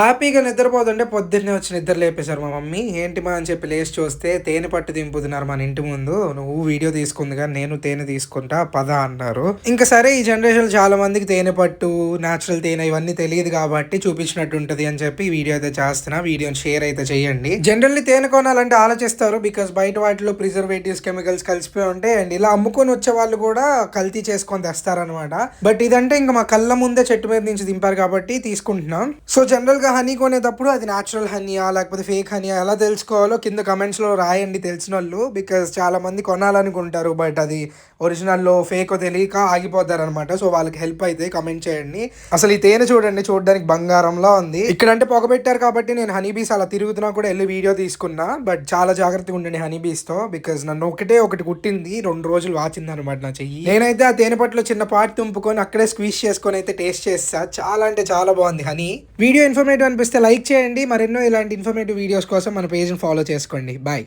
హ్యాపీగా నిద్రపోతుంటే పొద్దున్నే వచ్చి నిద్ర లేపేశారు మా మమ్మీ. ఏంటి మా అని చెప్పి లేచి చూస్తే తేనె పట్టు దింపుతున్నారు మన ఇంటి ముందు. నువ్వు వీడియో తీసుకుంది కానీ నేను తేనె తీసుకుంటా పద అన్నారు. ఇంకా సరే ఈ జనరేషన్ చాలా మందికి తేనె పట్టు న్యాచురల్ తేనె ఇవన్నీ తెలియదు కాబట్టి చూపించినట్టు ఉంటుంది అని చెప్పి వీడియో అయితే చేస్తున్నా. వీడియోని షేర్ అయితే చేయండి. జనరల్లీ తేనె కొనాలంటే ఆలోచిస్తారు బికాస్ బయట వాటిలో ప్రిజర్వేటివ్స్ కెమికల్స్ కలిసిపోయి ఉంటాయి అండ్ ఇలా అమ్ముకొని వచ్చే వాళ్ళు కూడా కల్తీ చేసుకొని తెస్తారనమాట బట్ ఇదంటే ఇంకా మా కళ్ళ ముందే చెట్టు మీద నుంచి దింపారు కాబట్టి తీసుకుంటున్నాం. సో జనరల్ గా హనీ కొనేటప్పుడు అది న్యాచురల్ హనీయా లేకపోతే ఫేక్ హనీయా ఎలా తెలుసుకోవాలో కింద కమెంట్స్లో రాయండి తెలిసిన వాళ్ళు బికాస్ చాలామంది కొనాలనుకుంటారు బట్ అది ఒరిజినల్లో ఫేక్ తెలియక ఆగిపోతారనమాట సో వాళ్ళకి హెల్ప్ అయితే కమెంట్ చేయండి. అసలు ఈ తేనె చూడండి చూడడానికి బంగారంలా ఉంది. ఇక్కడంటే పొగ పెట్టారు కాబట్టి నేను హనీ బీస్ అలా తిరుగుతున్నా కూడా వెళ్ళి వీడియో తీసుకున్నా బట్ చాలా జాగ్రత్తగా ఉండండి హనీ బీస్తో బికాస్ నన్ను ఒకటే ఒకటి కుట్టింది రెండు రోజులు వాచింది అనమాట నా చెయ్యి. నేనైతే ఆ తేనె పట్టులో చిన్న పార్ట్ తుంపుకొని అక్కడే స్క్వీజ్ చేసుకొని అయితే టేస్ట్ చేస్తా. చాలా అంటే చాలా బాగుంది హనీ వీడియో ఇన్ఫర్మేటివ్ అనిపిస్తే లైక్ చేయండి. మరెన్నో ఇలాంటి ఇన్ఫర్మేటివ్ వీడియోస్ కోసం మన పేజ్ని ఫాలో చేసుకోండి. బాయ్